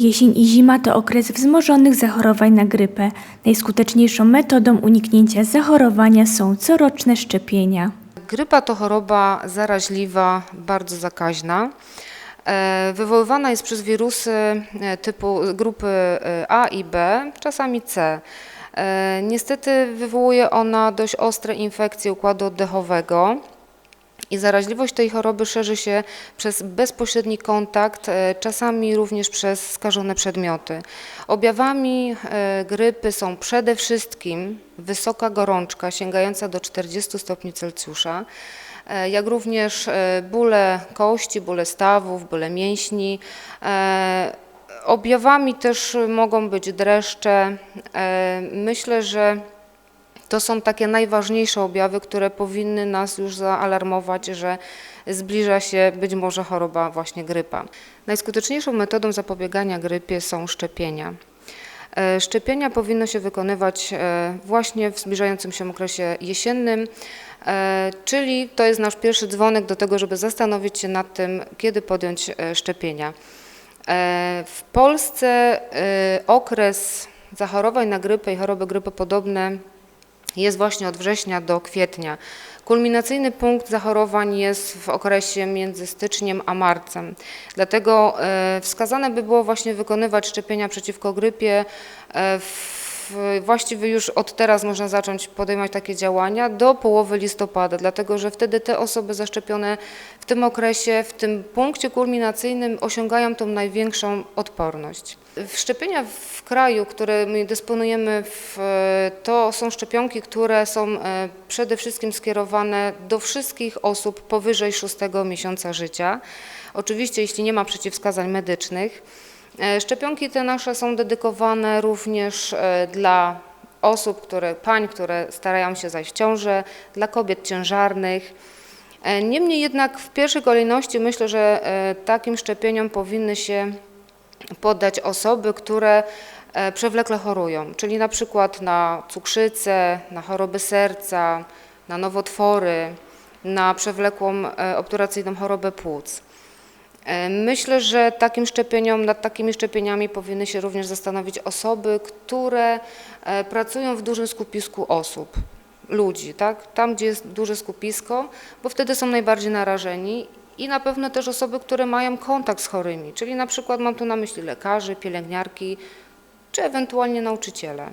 Jesień i zima to okres wzmożonych zachorowań na grypę. Najskuteczniejszą metodą uniknięcia zachorowania są coroczne szczepienia. Grypa to choroba zaraźliwa, bardzo zakaźna. E, Wywoływana jest przez wirusy e, typu grupy e, A i B, czasami C. Niestety wywołuje ona dość ostre infekcje układu oddechowego. I zaraźliwość tej choroby szerzy się przez bezpośredni kontakt, e, czasami również przez skażone przedmioty. Objawami e, grypy są przede wszystkim wysoka gorączka sięgająca do 40 stopni Celsjusza, e, jak również bóle kości, bóle stawów, bóle mięśni. Objawami też mogą być dreszcze. Myślę, że to są takie najważniejsze objawy, które powinny nas już zaalarmować, że zbliża się być może choroba właśnie grypa. Najskuteczniejszą metodą zapobiegania grypie są szczepienia. E, Szczepienia powinno się wykonywać e, właśnie w zbliżającym się okresie jesiennym, e, czyli to jest nasz pierwszy dzwonek do tego, żeby zastanowić się nad tym, kiedy podjąć szczepienia. W Polsce okres zachorowań na grypę i choroby grypopodobne jest właśnie od września do kwietnia. Kulminacyjny punkt zachorowań jest w okresie między styczniem a marcem. Dlatego e, wskazane by było właśnie wykonywać szczepienia przeciwko grypie e, w Właściwie już od teraz można zacząć podejmować takie działania do połowy listopada, dlatego że wtedy te osoby zaszczepione w tym okresie, w tym punkcie kulminacyjnym osiągają tą największą odporność. Szczepienia w kraju, którymi dysponujemy, w, to są szczepionki, które są e, przede wszystkim skierowane do wszystkich osób powyżej 6 miesiąca życia. Oczywiście, jeśli nie ma przeciwwskazań medycznych. E, Szczepionki te nasze są dedykowane również e, dla osób, które, pań, które starają się zajść ciążę, dla kobiet ciężarnych. E, Niemniej jednak w pierwszej kolejności myślę, że takim szczepieniom powinny się poddać osoby, które przewlekle chorują, czyli na przykład na cukrzycę, na choroby serca, na nowotwory, na przewlekłą obturacyjną chorobę płuc. E, Myślę, że takim szczepieniom, nad takimi szczepieniami powinny się również zastanowić osoby, które e, pracują w dużym skupisku osób, ludzi, tak? tam gdzie jest duże skupisko, bo wtedy są najbardziej narażeni i na pewno też osoby, które mają kontakt z chorymi, czyli na przykład mam tu na myśli lekarzy, pielęgniarki czy ewentualnie nauczyciele.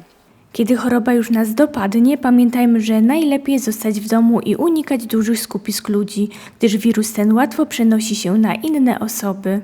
Kiedy choroba już nas dopadnie, pamiętajmy, że najlepiej zostać w domu i unikać dużych skupisk ludzi, gdyż wirus ten łatwo przenosi się na inne osoby.